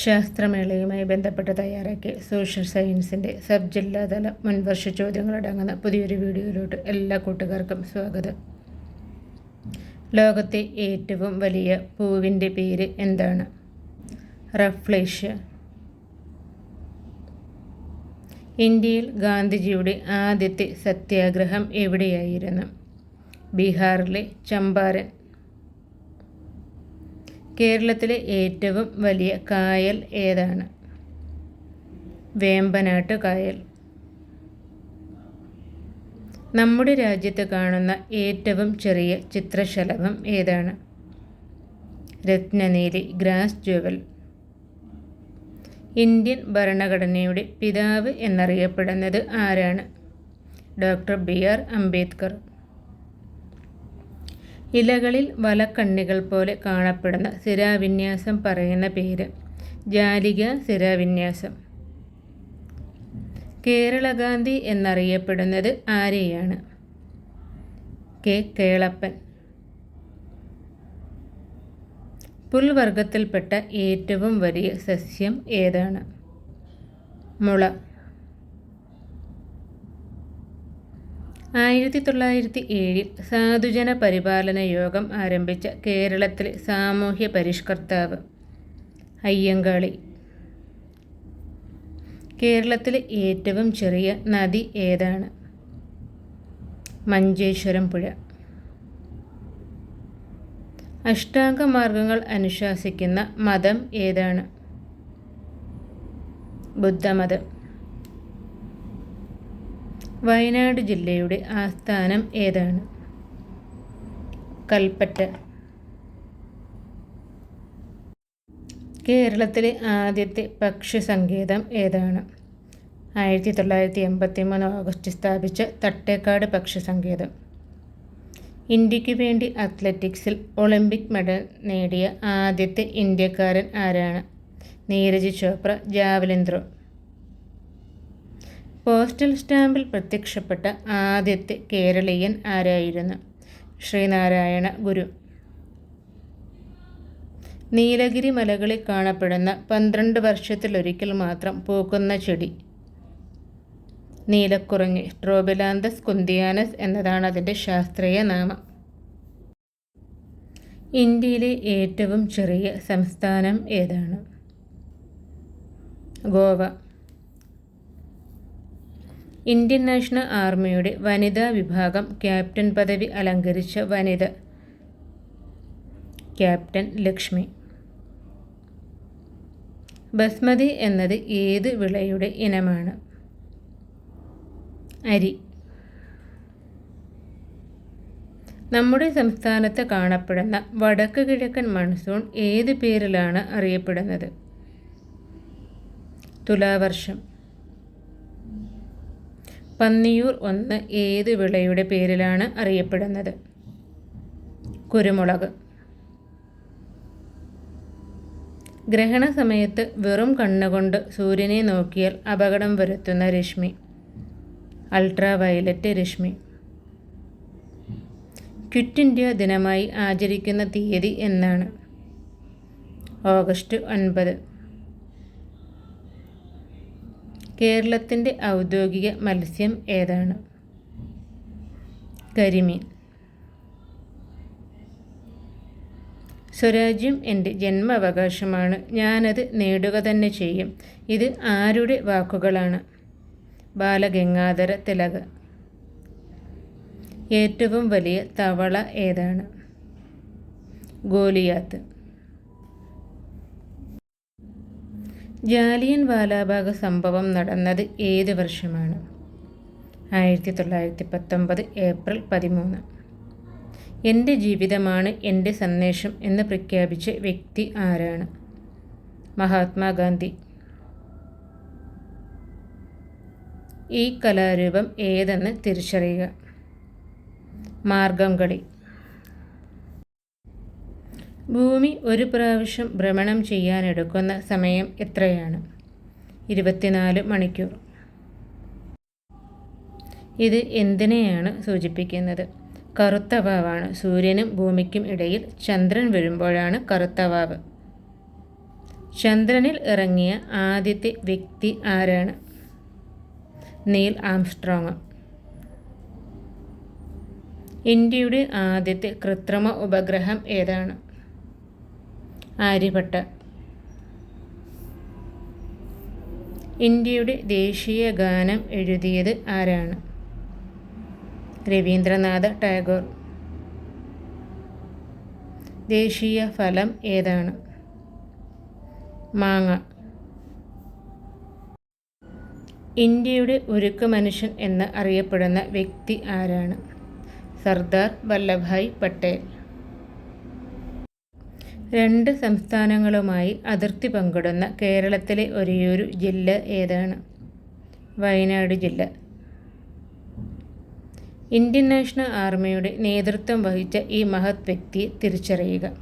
ശാസ്ത്രമേളയുമായി ബന്ധപ്പെട്ട് തയ്യാറാക്കിയ സോഷ്യൽ സയൻസിന്റെ സബ് ജില്ലാതല മുൻവർഷ ചോദ്യങ്ങളടങ്ങുന്ന പുതിയൊരു വീഡിയോയിലോട്ട് എല്ലാ കൂട്ടുകാർക്കും സ്വാഗതം. ലോകത്തെ ഏറ്റവും വലിയ പൂവിന്റെ പേര് എന്താണ്? റഫ്ലേഷ്യ. ഇന്ത്യയിൽ ഗാന്ധിജിയുടെ ആദ്യത്തെ സത്യാഗ്രഹം എവിടെയായിരുന്നു? ബീഹാറിലെ ചമ്പാരൻ കേരളത്തിലെ ഏറ്റവും വലിയ കായൽ ഏതാണ്? വേമ്പനാട്ട് കായൽ. നമ്മുടെ രാജ്യത്ത് കാണുന്ന ഏറ്റവും ചെറിയ ചിത്രശലഭം ഏതാണ്? രത്നനീലി ഗ്രാസ് ജുവൽ. ഇന്ത്യൻ ഭരണഘടനയുടെ പിതാവ് എന്നറിയപ്പെടുന്നത് ആരാണ്? Doctor B R Ambedkar. ഇലകളിൽ വലക്കണ്ണികൾ പോലെ കാണപ്പെടുന്ന സിരാവിന്യാസം പറയുന്ന പേര് ജാലിക സിരാവിന്യാസം കേരളഗാന്ധി എന്നറിയപ്പെടുന്നത് ആരെയാണ്? കെ. കേളപ്പൻ. പുൽവർഗത്തിൽപ്പെട്ട ഏറ്റവും വലിയ സസ്യം ഏതാണ്? മുള. ആയിരത്തി തൊള്ളായിരത്തി ഏഴിൽ സാധുജന പരിപാലന യോഗം ആരംഭിച്ച കേരളത്തിലെ സാമൂഹ്യ പരിഷ്കർത്താവ് അയ്യങ്കാളി. കേരളത്തിലെ ഏറ്റവും ചെറിയ നദി ഏതാണ്? മഞ്ചേശ്വരം പുഴ. അഷ്ടാംഗ അഷ്ടാംഗമാർഗങ്ങൾ അനുശാസിക്കുന്ന മതം ഏതാണ്? ബുദ്ധമതം. വയനാട് ജില്ലയുടെ ആസ്ഥാനം ഏതാണ്? കൽപ്പറ്റ. കേരളത്തിലെ ആദ്യത്തെ പക്ഷി സങ്കേതം ഏതാണ്? ആയിരത്തി തൊള്ളായിരത്തി എൺപത്തി മൂന്ന് ഓഗസ്റ്റ് സ്ഥാപിച്ച തട്ടേക്കാട് പക്ഷി സങ്കേതം ഇന്ത്യയ്ക്ക് വേണ്ടി അത്ലറ്റിക്സിൽ ഒളിമ്പിക് മെഡൽ നേടിയ ആദ്യത്തെ ഇന്ത്യക്കാരൻ ആരാണ്? Neeraj Chopra javelin throw. Postal സ്റ്റാമ്പിൽ പ്രത്യക്ഷപ്പെട്ട ആദ്യത്തെ കേരളീയൻ ആരായിരുന്നു? ശ്രീനാരായണ ഗുരു. നീലഗിരി മലകളിൽ കാണപ്പെടുന്ന പന്ത്രണ്ട് വർഷത്തിലൊരിക്കൽ മാത്രം പൂക്കുന്ന ചെടി. നീലക്കുറങ്ങി ട്രോബിലാന്തസ് കുന്തിയാനസ് എന്നതാണ് അതിന്റെ ശാസ്ത്രീയ നാമം. ഇന്ത്യയിലെ ഏറ്റവും ചെറിയ സംസ്ഥാനം ഏതാണ്? ഗോവ. ഇന്ത്യൻ നാഷണൽ ആർമിയുടെ വനിതാ വിഭാഗം ക്യാപ്റ്റൻ പദവി അലങ്കരിച്ച വനിത ക്യാപ്റ്റൻ ലക്ഷ്മി. ബസ്മതി എന്നത് ഏത് വിളയുടെ ഇനമാണ്? അരി. നമ്മുടെ സംസ്ഥാനത്ത് കാണപ്പെടുന്ന വടക്ക് കിഴക്കൻ മൺസൂൺ ഏത് പേരിലാണ് അറിയപ്പെടുന്നത്? തുലാവർഷം. പന്നിയൂർ ഒന്ന് ഏത് വിളയുടെ പേരിലാണ് അറിയപ്പെടുന്നത്? കുരുമുളക്. ഗ്രഹണ സമയത്ത് വെറും കണ്ണുകൊണ്ട് സൂര്യനെ നോക്കിയാൽ അപകടം വരുത്തുന്ന രശ്മി. അൾട്രാ വയലറ്റ് രശ്മി. ക്വിറ്റ് ഇന്ത്യ ദിനമായി ആചരിക്കുന്ന തീയതി എന്നാണ്. ഓഗസ്റ്റ് ഒൻപത്. കേരളത്തിന്റെ ഔദ്യോഗിക മത്സ്യം ഏതാണ്? കരിമീൻ. സ്വരാജ്യം എന്റെ ജന്മാവകാശമാണ്. ഞാനത് നേടുക തന്നെ ചെയ്യും. ഇത് ആരുടെ വാക്കുകളാണ്? ബാലഗംഗാധര തിലക ഏറ്റവും വലിയ തവള ഏതാണ്? ഗോലിയാത്ത്. ജാലിയൻ വാലാബാഗ് സംഭവം നടന്നത് ഏത് വർഷമാണ്? ആയിരത്തി തൊള്ളായിരത്തി പത്തൊമ്പത് ഏപ്രിൽ പതിമൂന്ന്. എന്റെ ജീവിതമാണ് എന്റെ സന്ദേശം എന്ന് പ്രഖ്യാപിച്ച വ്യക്തി ആരാണ്? മഹാത്മാഗാന്ധി. ഈ കലാരൂപം ഏതെന്ന് തിരിച്ചറിയുക. മാർഗം കളി ഭൂമി ഒരു പ്രാവശ്യം ഭ്രമണം ചെയ്യാനെടുക്കുന്ന സമയം എത്രയാണ്? ഇരുപത്തിനാല് മണിക്കൂർ. ഇത് എന്തിനെയാണ് സൂചിപ്പിക്കുന്നത്? കറുത്ത വാവാണ്. സൂര്യനും ഭൂമിക്കും ഇടയിൽ ചന്ദ്രൻ വരുമ്പോഴാണ് കറുത്ത വാവ്. ചന്ദ്രനിൽ ഇറങ്ങിയ ആദ്യത്തെ വ്യക്തി ആരാണ്? Neil Armstrong. ഇന്ത്യയുടെ ആദ്യത്തെ കൃത്രിമ ഉപഗ്രഹം ഏതാണ്? ആര്യഭട്ട ഇന്ത്യയുടെ ദേശീയ ഗാനം എഴുതിയത് ആരാണ്? രവീന്ദ്രനാഥ ടാഗോർ. ദേശീയ ഫലം ഏതാണ്? മാങ്ങ. ഇന്ത്യയുടെ ഉരുക്ക് മനുഷ്യൻ എന്ന് അറിയപ്പെടുന്ന വ്യക്തി ആരാണ്? സർദാർ വല്ലഭായ് പട്ടേൽ. രണ്ട് സംസ്ഥാനങ്ങളുമായി അതിർത്തി പങ്കിടുന്ന കേരളത്തിലെ ഒരേയൊരു ജില്ല ഏതാണ്? വയനാട് ജില്ല. ഇന്ത്യൻ നാഷണൽ ആർമിയുടെ നേതൃത്വം വഹിച്ച ഈ മഹത് വ്യക്തിയെ തിരിച്ചറിയുക.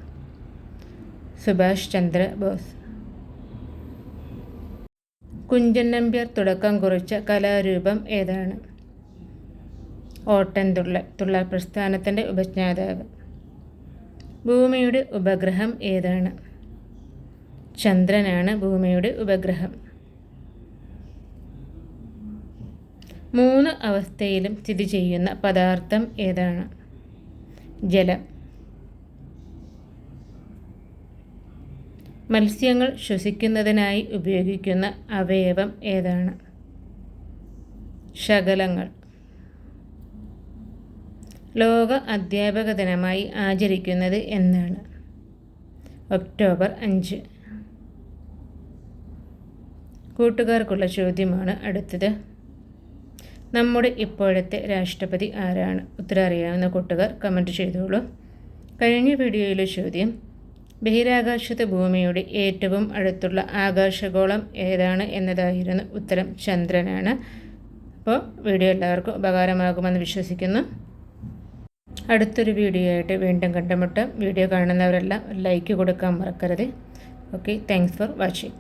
സുഭാഷ് ചന്ദ്ര ബോസ്. കുഞ്ചൻ നമ്പ്യാർ തുടക്കം കുറിച്ച കലാരൂപം ഏതാണ്? ഓട്ടൻതുള്ളൽ തുള്ളൽ പ്രസ്ഥാനത്തിന്റെ ഉപജ്ഞാതാവ്. ഭൂമിയുടെ ഉപഗ്രഹം ഏതാണ്? ചന്ദ്രനാണ് ഭൂമിയുടെ ഉപഗ്രഹം. മൂന്ന് അവസ്ഥയിലും സ്ഥിതി ചെയ്യുന്ന പദാർത്ഥം ഏതാണ്? ജലം. മത്സ്യങ്ങൾ ശ്വസിക്കുന്നതിനായി ഉപയോഗിക്കുന്ന അവയവം ഏതാണ്? ശകലങ്ങൾ. ലോക അധ്യാപക ദിനമായി ആചരിക്കുന്നത് എന്നാണ്. ഒക്ടോബർ അഞ്ച്. കൂട്ടുകാർക്കുള്ള ചോദ്യമാണ് അടുത്തത്. നമ്മുടെ ഇപ്പോഴത്തെ രാഷ്ട്രപതി ആരാണ്? ഉത്തരം അറിയാവുന്ന കൂട്ടുകാർ കമന്റ് ചെയ്തോളൂ. കഴിഞ്ഞ വീഡിയോയിലെ ചോദ്യം ബഹിരാകാശത്ത് ഭൂമിയുടെ ഏറ്റവും അടുത്തുള്ള ആകാശഗോളം ഏതാണ് എന്നതായിരുന്നു ഉത്തരം ചന്ദ്രനാണ്. അപ്പോൾ വീഡിയോ എല്ലാവർക്കും ഉപകാരമാകുമെന്ന് വിശ്വസിക്കുന്നു. അടുത്തൊരു വീഡിയോ ആയിട്ട് വീണ്ടും കണ്ടുമുട്ടാം. വീഡിയോ കാണുന്നവരെല്ലാം ലൈക്ക് കൊടുക്കാൻ മറക്കരുത്. Okay thanks for watching